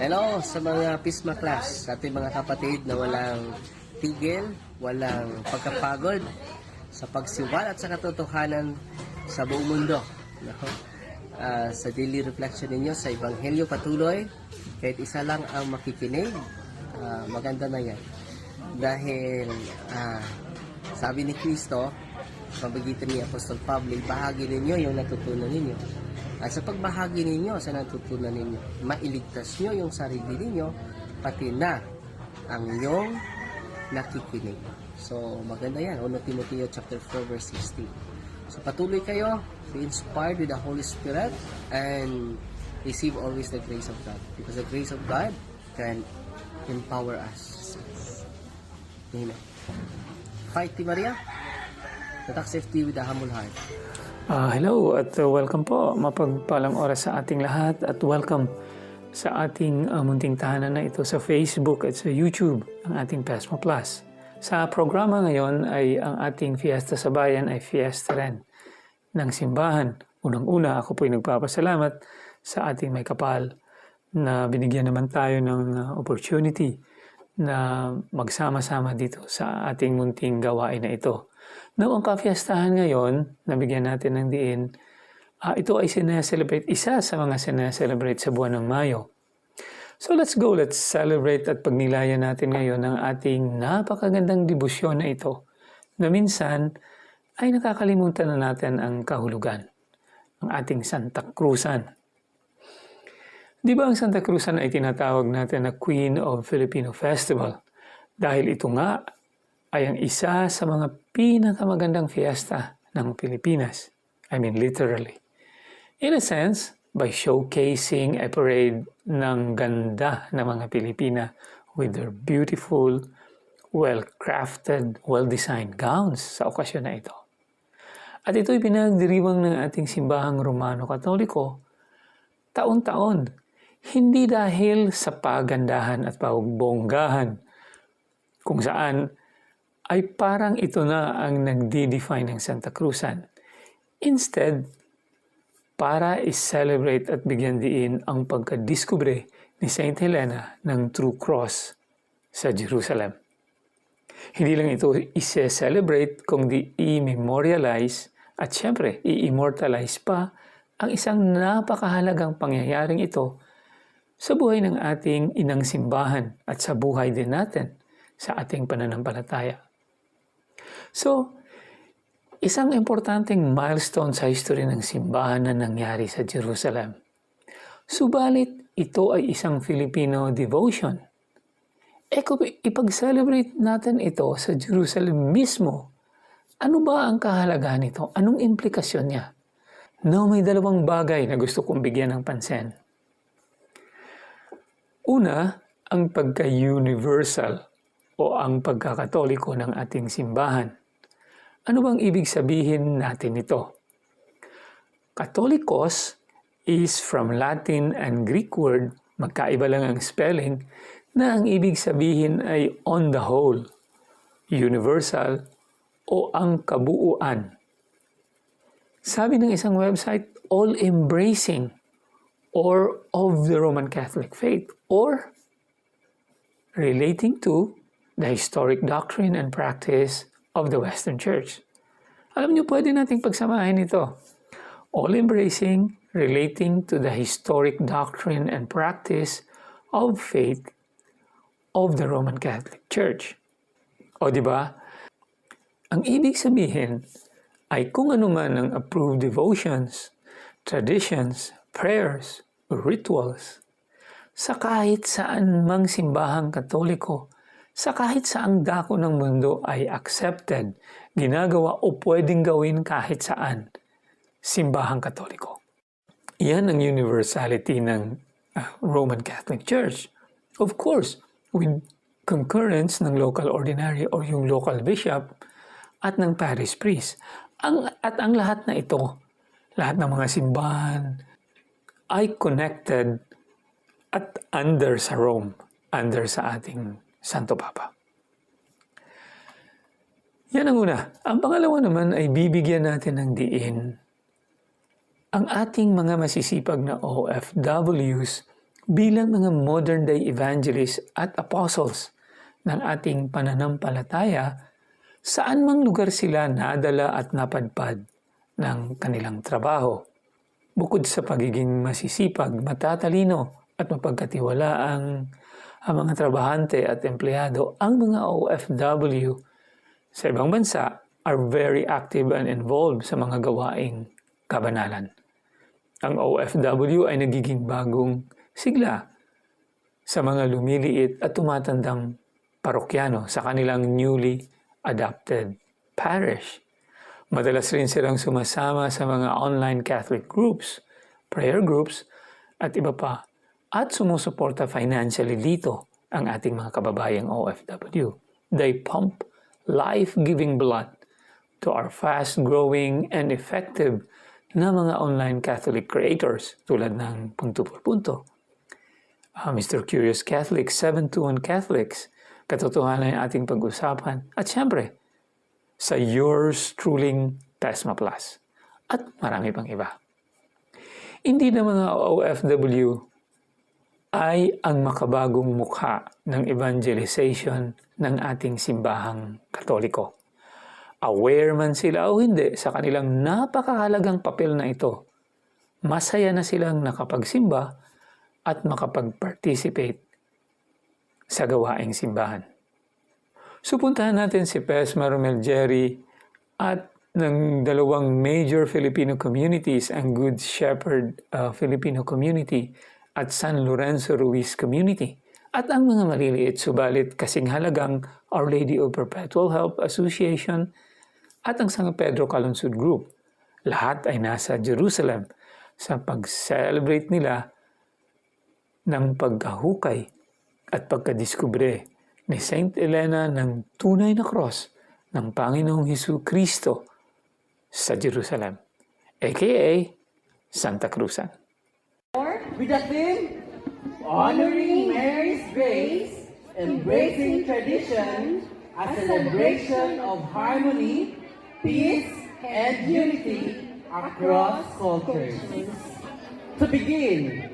Hello sa mga Pisma class, sa ating mga kapatid na walang tigil, walang pagkapagod sa pagsiwal at sa katotohanan sa buong mundo. No? Ah, sa daily reflection ninyo sa Ebanghelyo patuloy, kahit isa lang ang makikinig, ah, maganda na yan. Dahil ah, sabi ni Kristo, pabagitan ni Apostol Pablo, bahagi ninyo yung natutunan ninyo. At sa pagbahagi ninyo sa natutunan ninyo, mailigtas nyo yung sarili ninyo, pati na ang iyong nakikinig. So, maganda yan. 1 Timoteo chapter 4 verse 16. So, patuloy kayo, be inspired with the Holy Spirit, and receive always the grace of God. Because the grace of God can empower us. Amen. Fight, Maria. Tatak safety with a humble heart. Ah, hello at uh, welcome po. Mapagpalang oras sa ating lahat at welcome sa ating uh, munting tahanan na ito sa Facebook at sa YouTube, ang ating Pesmo Plus. Sa programa ngayon ay ang ating Fiesta sa Bayan ay Fiesta rin ng simbahan. Unang-una, ako po'y nagpapasalamat sa ating may kapal na binigyan naman tayo ng uh, opportunity na magsama-sama dito sa ating munting gawain na ito. Now, ang kafiestahan ngayon, nabigyan natin ng diin, ah, ito ay sineselebrate, isa sa mga sineselebrate sa buwan ng Mayo. So let's go, let's celebrate at pagnilayan natin ngayon ang ating napakagandang debosyon na ito na minsan ay nakakalimutan na natin ang kahulugan, ang ating Santa Cruzan. Di ba ang Santa Cruzan ay tinatawag natin na Queen of Filipino Festival? Dahil ito nga ay ang isa sa mga pinakamagandang fiesta ng Pilipinas. I mean literally. In a sense, by showcasing a parade ng ganda ng mga Pilipina with their beautiful, well-crafted, well-designed gowns sa okasyon na ito. At ito'y pinagdiriwang ng ating simbahang Romano-Katoliko taon-taon, hindi dahil sa pagandahan at pagbonggahan, kung saan ay parang ito na ang nagdi-define ng Santa Cruzan. Instead, para i-celebrate at bigyan diin ang pagkadiskubre ni Saint Helena ng True Cross sa Jerusalem. Hindi lang ito i-celebrate kundi i-memorialize at syempre i-immortalize pa ang isang napakahalagang pangyayaring ito sa buhay ng ating inang simbahan at sa buhay din natin sa ating pananampalataya. So, isang importanteng milestone sa history ng simbahan na nangyari sa Jerusalem. Subalit, ito ay isang Filipino devotion. E kung ipag-celebrate natin ito sa Jerusalem mismo, ano ba ang kahalagahan nito? Anong implikasyon niya? Now, may dalawang bagay na gusto kong bigyan ng pansin. Una, ang pagka-universal o ang pagkakatoliko ng ating simbahan. Ano bang ibig sabihin natin ito? Katolikos is from Latin and Greek word, magkaiba lang ang spelling, na ang ibig sabihin ay on the whole, universal, o ang kabuuan. Sabi ng isang website, all-embracing or of the Roman Catholic faith or relating to the historic doctrine and practice of the Western Church. Alam niyo, pwede nating pagsamahin ito. All-embracing, relating to the historic doctrine and practice of faith of the Roman Catholic Church. O di ba? Ang ibig sabihin ay kung ano man ang approved devotions, traditions, prayers, rituals, sa kahit saan mang simbahang katoliko, sa kahit saang dako ng mundo ay accepted, ginagawa o pwedeng gawin kahit saan, simbahang katoliko. Yan ang universality ng uh, Roman Catholic Church. Of course, with concurrence ng local ordinary or yung local bishop at ng parish priest. Ang, at ang lahat na ito, lahat ng mga simbahan ay connected at under sa Rome, under sa ating Santo Papa. Yan ang una. Ang pangalawa naman ay bibigyan natin ng diin ang ating mga masisipag na OFWs bilang mga modern day evangelists at apostles ng ating pananampalataya, saan mang lugar sila nadala at napadpad ng kanilang trabaho. Bukod sa pagiging masisipag, matatalino at mapagkatiwalaang ang mga trabahante at empleyado, ang mga OFW sa ibang bansa are very active and involved sa mga gawaing kabanalan. Ang OFW ay nagiging bagong sigla sa mga lumiliit at tumatandang parokyano sa kanilang newly adopted parish. Madalas rin silang sumasama sa mga online Catholic groups, prayer groups, at iba pa at sumusuporta financially dito ang ating mga kababayang OFW. They pump life-giving blood to our fast-growing and effective na mga online Catholic creators tulad ng Punto por Punto, uh, Mr. Curious Catholic, 721 Catholics, katotohanan ng ating pag-usapan, at syempre, sa yours truly Tesma Plus, at marami pang iba. Hindi na mga OFW ay ang makabagong mukha ng evangelization ng ating simbahang katoliko. Aware man sila o hindi sa kanilang napakahalagang papel na ito, masaya na silang nakapagsimba at makapag-participate sa gawaing simbahan. Supuntahan natin si Pesma Romel Jerry at ng dalawang major Filipino communities, ang Good Shepherd uh, Filipino Community at San Lorenzo Ruiz Community at ang mga maliliit subalit kasing halagang Our Lady of Perpetual Help Association at ang San Pedro Calungsod Group. Lahat ay nasa Jerusalem sa pag-celebrate nila ng pagkahukay at pagkadiskubre ni Saint Elena ng tunay na cross ng Panginoong Hesus Kristo sa Jerusalem, aka Santa Cruzan. With the theme Honoring Mary's Grace, Embracing Tradition, a celebration of harmony, peace, and unity across cultures. To begin,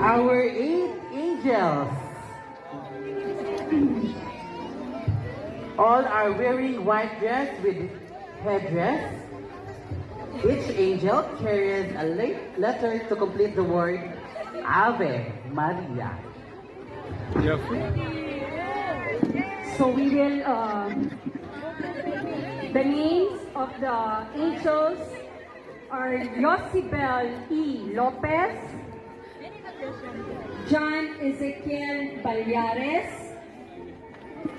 our eight angels All are wearing white dress with headdress. Each angel carries a letter to complete the word Ave Maria. So we will, uh, the names of the angels are Yosibel E. Lopez, John Ezekiel Balyares,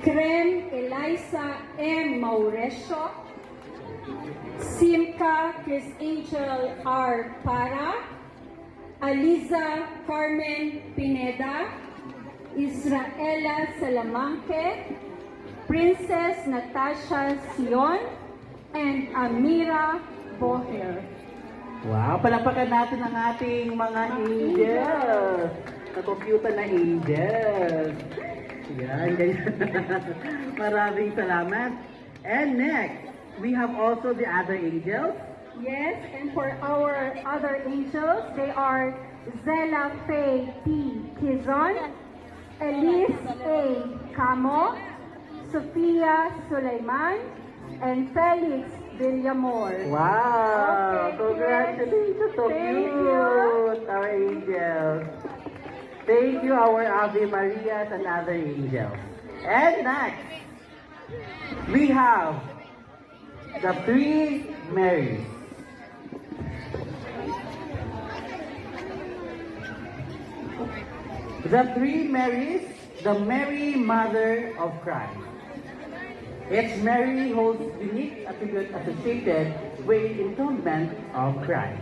Krem Eliza M. Mauresio, Simca Chris Angel R. Para, Aliza Carmen Pineda, Israela Salamanque, Princess Natasha Sion, and Amira Boher. Wow, palapakan natin ang ating mga angels. Nakomputer na angels. Yan, ganyan. Maraming salamat. And next, we have also the other angels. Yes, and for our other angels, they are Zela Faye P. Kizon, Elise A. Camo, Sofia Suleiman, and Felix Villamor. Wow! Okay, Congratulations! So Thank cute! you. Our angels. Thank you, our Ave Marias and other angels. And next, we have the three Marys. The three Marys, the Mary Mother of Christ. Each Mary holds unique attributes associated with entombment of Christ.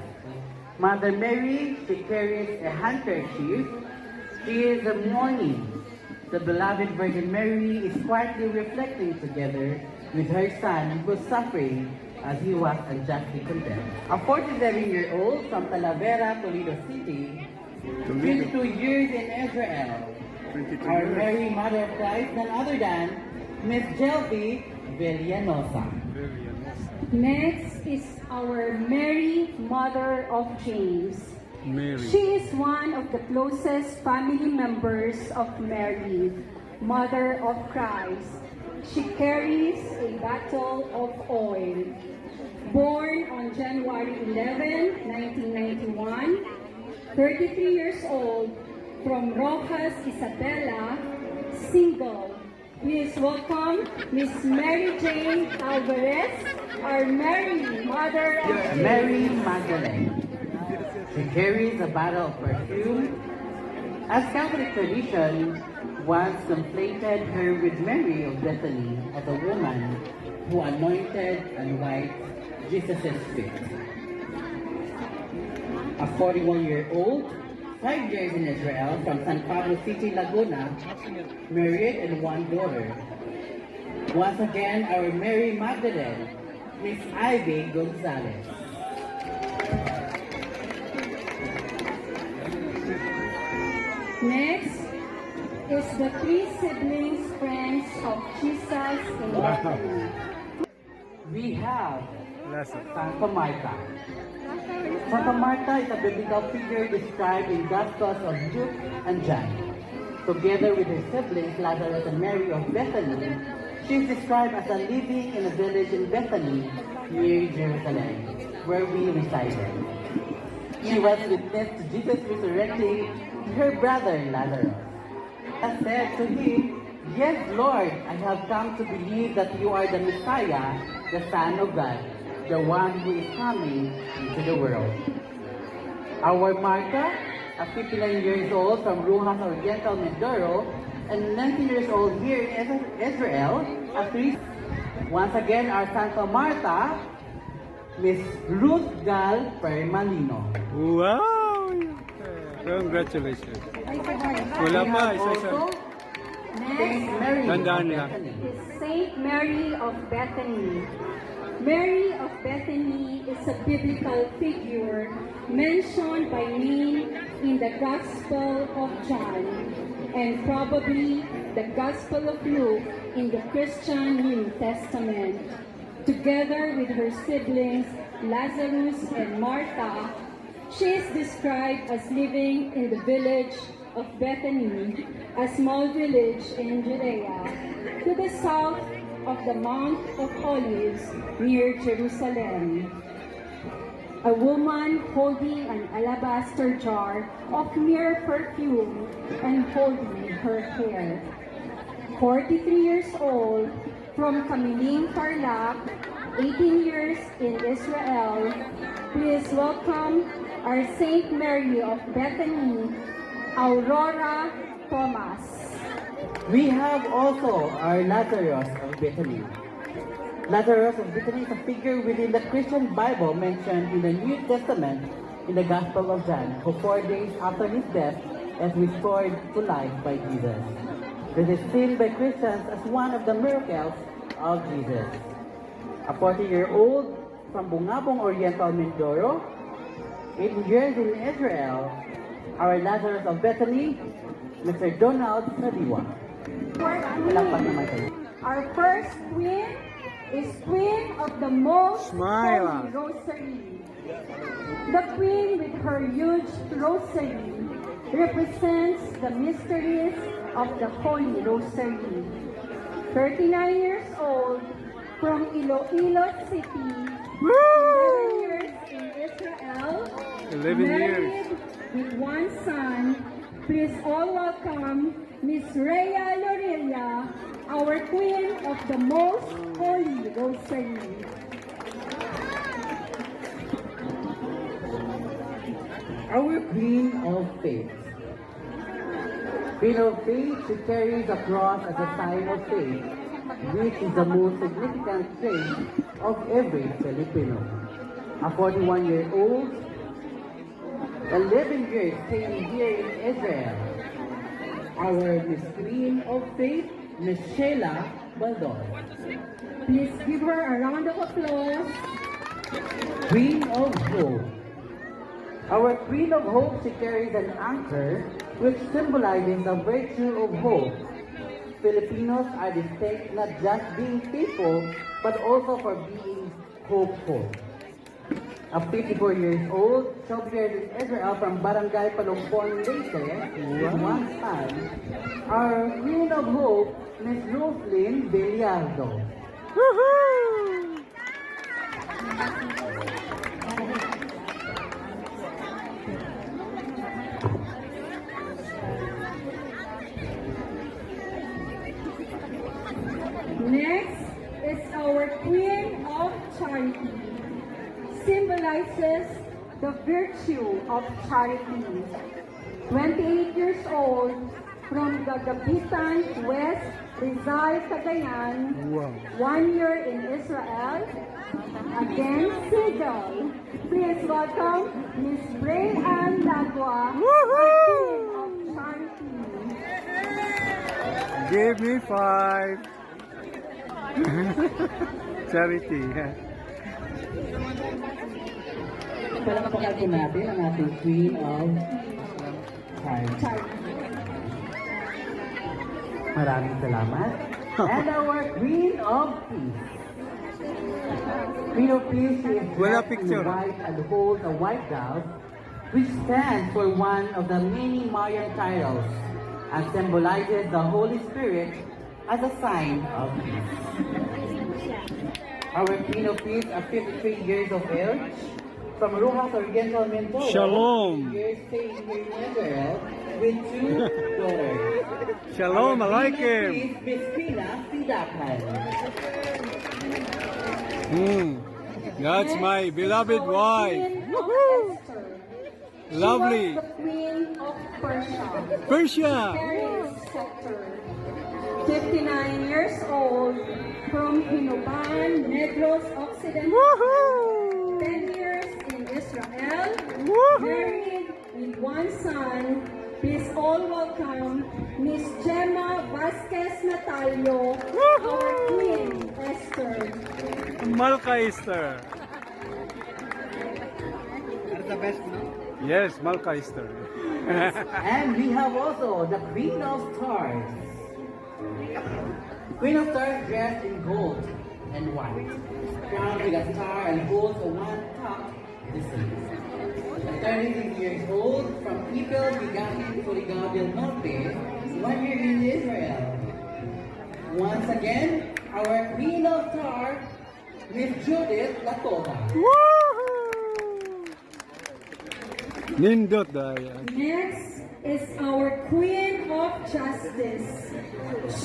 Mother Mary, she carries a handkerchief. She is a mourning. The beloved Virgin Mary is quietly reflecting together with her son who was suffering as he was unjustly condemned. A 47-year-old from Talavera, Toledo City, 22 years in Israel. Our Mary Mother of Christ, none other than Miss Jelby Villanosa. Next is our Mary, Mother of James. Mary. She is one of the closest family members of Mary, Mother of Christ. She carries a bottle of oil. Born on January 11, 1991, 33 years old, from Rojas, Isabela, single. Please welcome Miss Mary Jane Alvarez, our Mary, Mother of Mary Magdalene. She carries a bottle of perfume. As Catholic tradition once conflated her with Mary of Bethany as a woman who anointed and wiped Jesus' feet. A 41-year-old, five years in Israel from San Pablo City, Laguna, married and one daughter. Once again, our Mary Magdalene, Miss Ivy Gonzalez. Next is the three siblings, friends of Jesus in Bethany. We have Last Santa Marta. Santa Marta is a biblical figure described in Gospels of Luke and John. Together with her siblings Lazarus and Mary of Bethany, she is described as a living in a village in Bethany near Jerusalem, where we resided. She was witness to Jesus resurrecting her brother Lazarus. I said to him, Yes, Lord, I have come to believe that you are the Messiah, the Son of God, the one who is coming into the world. Our Martha, a 59 years old from Rujas Oriental, Mindoro, and 19 years old here in Israel, a priest. Once again, our Santa Martha, Miss Ruth Gal Permalino. Wow! Congratulations. Wala pa, have isa-isa. also Saint Mary of Tandaan lang. Bethany. Saint Mary of Bethany. Mary of Bethany is a biblical figure mentioned by name in the Gospel of John and probably the Gospel of Luke in the Christian New Testament. Together with her siblings Lazarus and Martha, she is described as living in the village of Bethany, a small village in Judea, to the south of the Mount of Olives near Jerusalem. A woman holding an alabaster jar of myrrh perfume and holding her hair. 43 years old, from Kamiling, Tarlac, 18 years in Israel. Please welcome our Saint Mary of Bethany, Aurora Thomas. We have also our Lazarus of Bethany. Lazarus of Bethany is a figure within the Christian Bible mentioned in the New Testament in the Gospel of John, who four days after his death is restored to life by Jesus. This is seen by Christians as one of the miracles of Jesus. A 40-year-old from Bungabong Oriental, Mindoro, 18 years in Israel, our Lazarus of Bethany, Mr. Donald Sadiwa. Palakpak naman kayo. Our first queen is Queen of the Most Smile. Holy Rosary. The queen with her huge rosary represents the mysteries of the Holy Rosary. 39 years old from Iloilo City, 11 years in Israel, 11 years. married with one son. Please all welcome Miss Rhea Lorella, our Queen of the Most Holy Rosary. Our Queen of Faith. Queen of Faith, she carries the cross as a sign of faith, which is the most significant trait of every Filipino. A 41-year-old, 11 years staying here in Israel. Our Queen of Faith, Miss Sheila Baldor. Please give her a round of applause. Queen of Hope. Our Queen of Hope, she carries an anchor which symbolizes the virtue of hope. Filipinos are distinct not just being faithful, but also for being hopeful. Of 54 years old, celebrated in Israel from Barangay Palumpon, Leyte, one son, our Queen of Hope, Miss Roslyn Bellardo. Next the virtue of charity. 28 years old from the Gabitan, West Rizal, Cagayan. One year in Israel. Again, single. Please welcome Miss Bray Ann Lagua, of Charity. Give me five. Charity. Palakpakan po natin ang ating Queen of. Maraming salamat. And our Queen of Peace. Queen of Peace is dressed picture. in white and holds a white dove, which stands for one of the many Mayan titles and symbolizes the Holy Spirit as a sign of peace. Our Queen of Peace, at 53 years of age, from Rojas Oriental Mindoro, Shalom. years staying here in Israel with two daughters. Shalom Our alaikum. Queen of Peace, Miss Pina Sidakan. Hmm. That's my beloved wife. Queen of Esther. She Lovely. Queen of Persia. Persia. Sector. 59 years old from Hinoban, Negros Occidental. Woohoo! 10 years in Israel. Married with one son. Please all welcome Miss Gemma Vasquez Natalio, our Queen Esther. Malka Easter. Yes, Malka Easter. And we have also the Queen of Stars. Queen of Stars dressed in gold and white. Crowned with a star and holds a one-top disease. At 36 years old, from Ibel Bigatin, Surigao del Norte, one year in Israel. Once again, our Queen of Stars, Miss Judith Latoba. Nindot daya. Next is our Queen of Justice.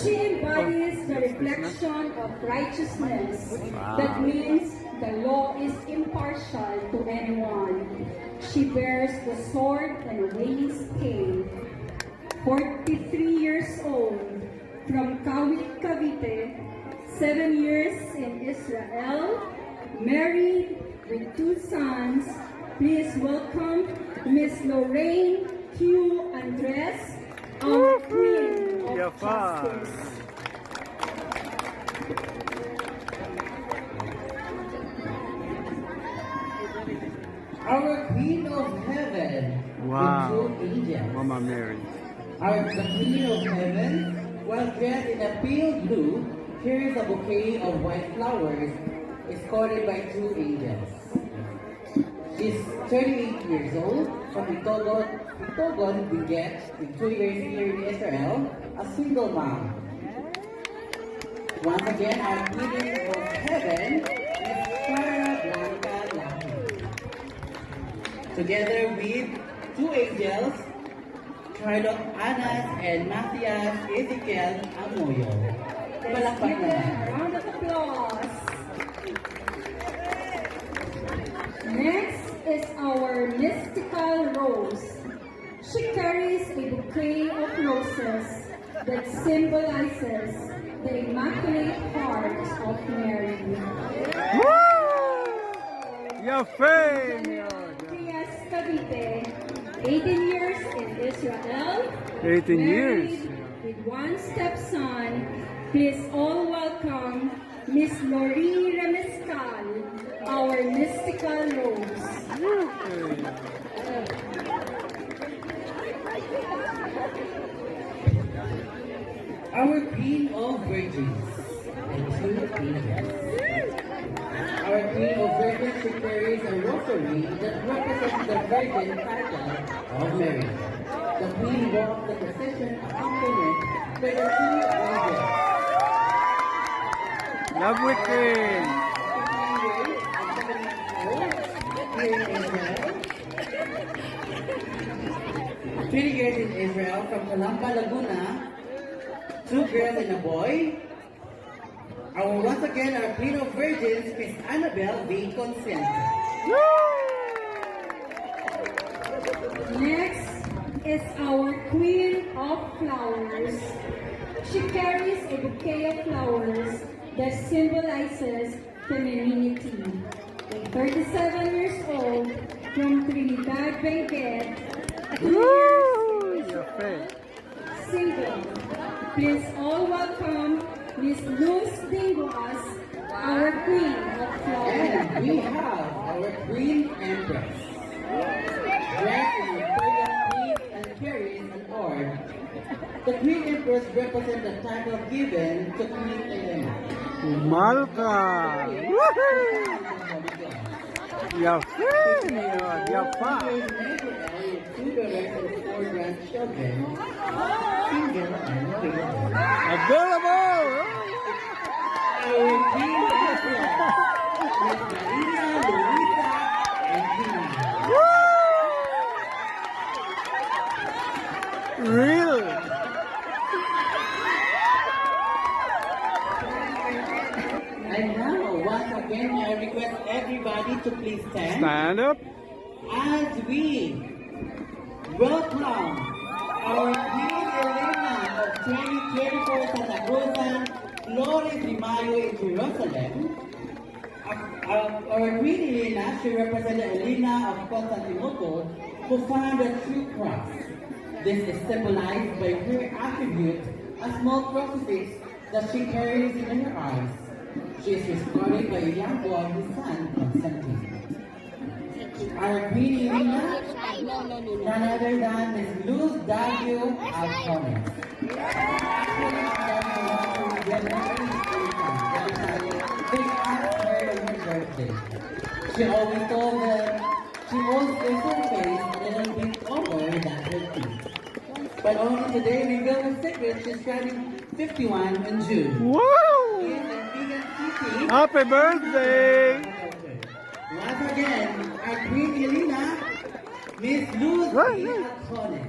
She embodies the reflection of righteousness. That means the law is impartial to anyone. She bears the sword and a weighing scale. 43 years old, from Kawit, Cavite, 7 years in Israel, married with two sons. Please welcome Miss Lorraine Q. Andres, our Queen of. Justice. Mama Mary. Our Queen of Heaven, while dressed in a pale blue, carries a bouquet of white flowers, escorted by two angels. She's 38 years old, from Itogon, Itogon begets, with two years here in Israel, a single mom. Once again, our Queen of Heaven is Clara Blanca Lahi. Together with two angels, Charlotte Anas and Matthias Ezekiel Amoyo. Palakpak naman. round of applause. Next is our mystical rose. She carries a bouquet of roses that symbolizes the Immaculate Heart of Mary. Yafe! Trias Cavite, 18 years in Israel. 18 years. With one stepson, please all welcome Miss Lori Ramescal, our mystical rose. Our Queen of Virgins and two angels. Our Queen of she carries a rosary that represents the virgin title of Mary. The queen walks the procession accompanied by the two. Love with Queen. Three years in Israel from Calamba, Laguna. Two girls and a boy. Our once again our of Virgins, Miss Annabelle V. Consent. Next is our Queen of Flowers. She carries a bouquet of flowers that symbolizes femininity. At 37 years old, from Trinidad Benguet, two years Your face. single. Please all welcome Miss Luz Dinguas, our Queen of Flowers. And we have our Queen Empress. Dressed in imperial peace and carries an orb. The Queen Empress represents the title given to Queen Elena. Malka. Woohoo! Your face. Your pa. Two daughters and four grandchildren, single and available. Available. Our Queen Empress, Miss Marina Luisa and Gina. Real. And now, once again, I request everybody to please stand Stand up. as we welcome our Queen Elena of 2024 Santa Cruzan Flores de in Jerusalem. Our Queen Elena, she represented Elena of Constantinople, who found the true cross. This is symbolized by her attribute, a small crucifix that she carries in her arms. She is escorted by a young boy, his son, Constantine. Our Queen Elena, none other than Miss Luz W. Alcones. They asked her on her. She always told them she wants face to face a little bit over that her teeth. But only today we revealed the secret she's turning 51 in June. Wow. Happy birthday. once again, our Queen Elena, Miss Luz Right, B. right. Alcones.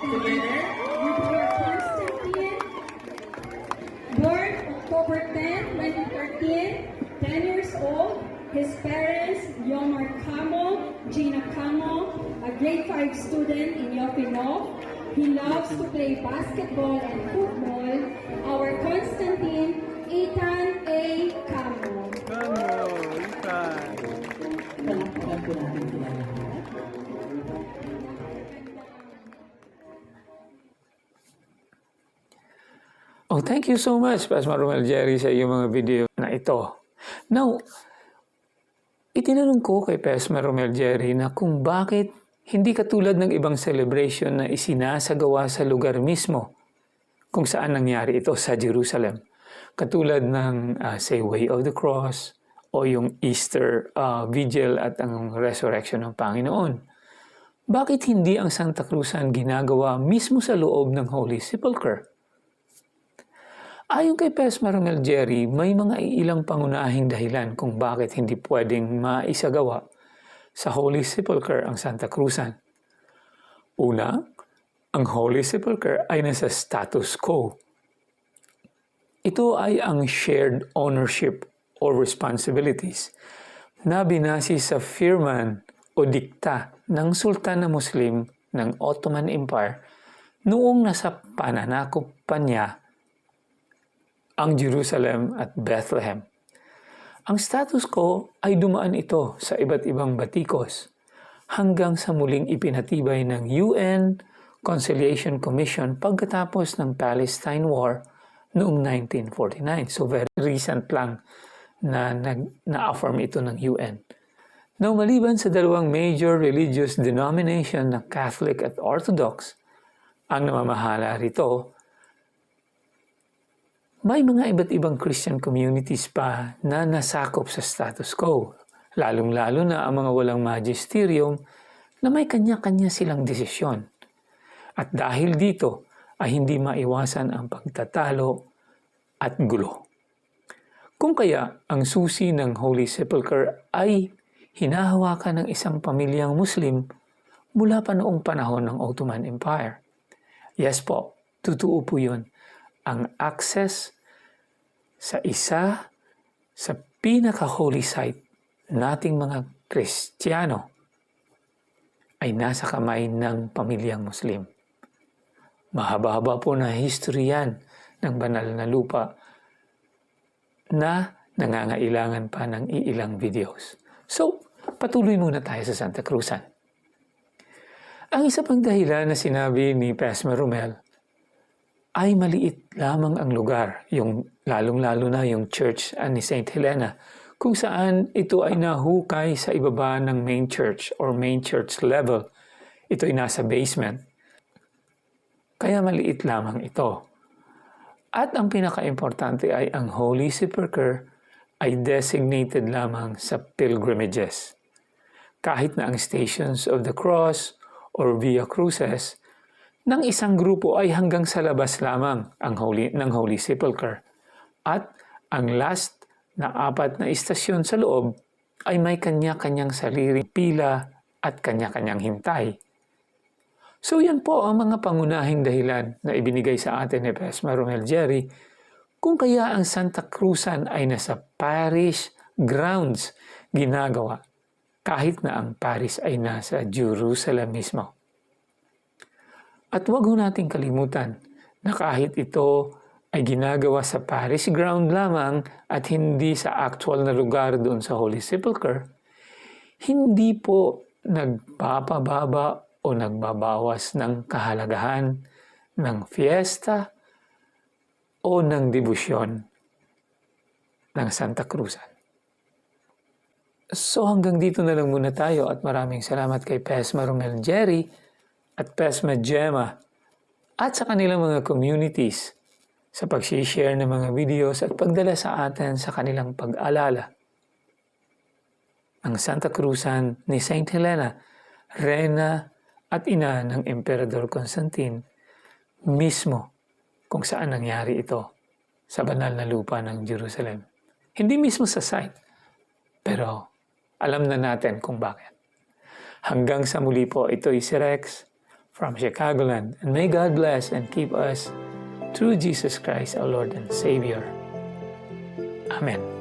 Together, Emperor Constantine, born October 10, 2013, 10 years old. His parents, Yomar Camo, Gina Camo, a grade 5 student in Yofinov. He loves to play basketball and football. Our Constantine, Ethan po natin sila. Oh, thank you so much, Pastor Romel Jerry, sa iyong mga video na ito. Now, itinanong ko kay Pastor Romel Jerry na kung bakit hindi katulad ng ibang celebration na isinasagawa sa lugar mismo kung saan nangyari ito sa Jerusalem. Katulad ng, uh, say, Way of the Cross o yung Easter uh, Vigil at ang Resurrection ng Panginoon. Bakit hindi ang Santa Cruzan ginagawa mismo sa loob ng Holy Sepulchre? Ayon kay Pes Maramel Jerry, may mga ilang pangunahing dahilan kung bakit hindi pwedeng maisagawa sa Holy Sepulchre ang Santa Cruzan. Una, ang Holy Sepulchre ay nasa status quo. Ito ay ang shared ownership or responsibilities na binasi sa firman o dikta ng Sultan na Muslim ng Ottoman Empire noong nasa pananakop pa niya ang Jerusalem at Bethlehem. Ang status quo ay dumaan ito sa iba't ibang batikos hanggang sa muling ipinatibay ng UN Conciliation Commission pagkatapos ng Palestine War noong 1949. So very recent lang na na-affirm ito ng UN. Now, maliban sa dalawang major religious denomination na Catholic at Orthodox, ang namamahala rito may mga iba't ibang Christian communities pa na nasakop sa status quo. lalong-lalo na ang mga walang magisterium na may kanya-kanya silang desisyon. At dahil dito ay hindi maiwasan ang pagtatalo at gulo. Kung kaya ang susi ng Holy Sepulchre ay hinahawakan ng isang pamilyang Muslim mula pa noong panahon ng Ottoman Empire. Yes po, totoo po yun. Ang access sa isa sa pinaka-holy site nating mga Kristiyano ay nasa kamay ng pamilyang Muslim. Mahaba-haba po na history yan ng banal na lupa na nangangailangan pa ng iilang videos. So, patuloy muna tayo sa Santa Cruzan. Ang isa pang dahilan na sinabi ni Pesma Romel ay maliit lamang ang lugar, yung lalong-lalo na yung church ni St. Helena, kung saan ito ay nahukay sa ibaba ng main church or main church level. Ito ay nasa basement. Kaya maliit lamang ito. At ang pinaka-importante ay ang Holy Sepulchre ay designated lamang sa pilgrimages. Kahit na ang Stations of the Cross or Via Cruces ng isang grupo ay hanggang sa labas lamang ang Holy, ng Holy Sepulchre. At ang last na apat na istasyon sa loob ay may kanya-kanyang sariling pila at kanya-kanyang hintay. So yan po ang mga pangunahing dahilan na ibinigay sa atin ni Pesma Romel Jerry kung kaya ang Santa Cruzan ay nasa parish grounds ginagawa kahit na ang Paris ay nasa Jerusalem mismo. At huwag ho nating kalimutan na kahit ito ay ginagawa sa parish ground lamang at hindi sa actual na lugar doon sa Holy Sepulchre, hindi po nagpapababa o nagbabawas ng kahalagahan ng fiesta o ng debusyon ng Santa Cruzan. So hanggang dito na lang muna tayo at maraming salamat kay Pesma Romel Jerry at Pesma Gemma at sa kanilang mga communities sa pag-share ng mga videos at pagdala sa atin sa kanilang pag-alala. Ang Santa Cruzan ni Saint Helena, Reyna at ina ng Emperador Constantine mismo kung saan nangyari ito sa banal na lupa ng Jerusalem. Hindi mismo sa site, pero alam na natin kung bakit. Hanggang sa muli po, ito si Rex from Chicagoland. And may God bless and keep us through Jesus Christ, our Lord and Savior. Amen.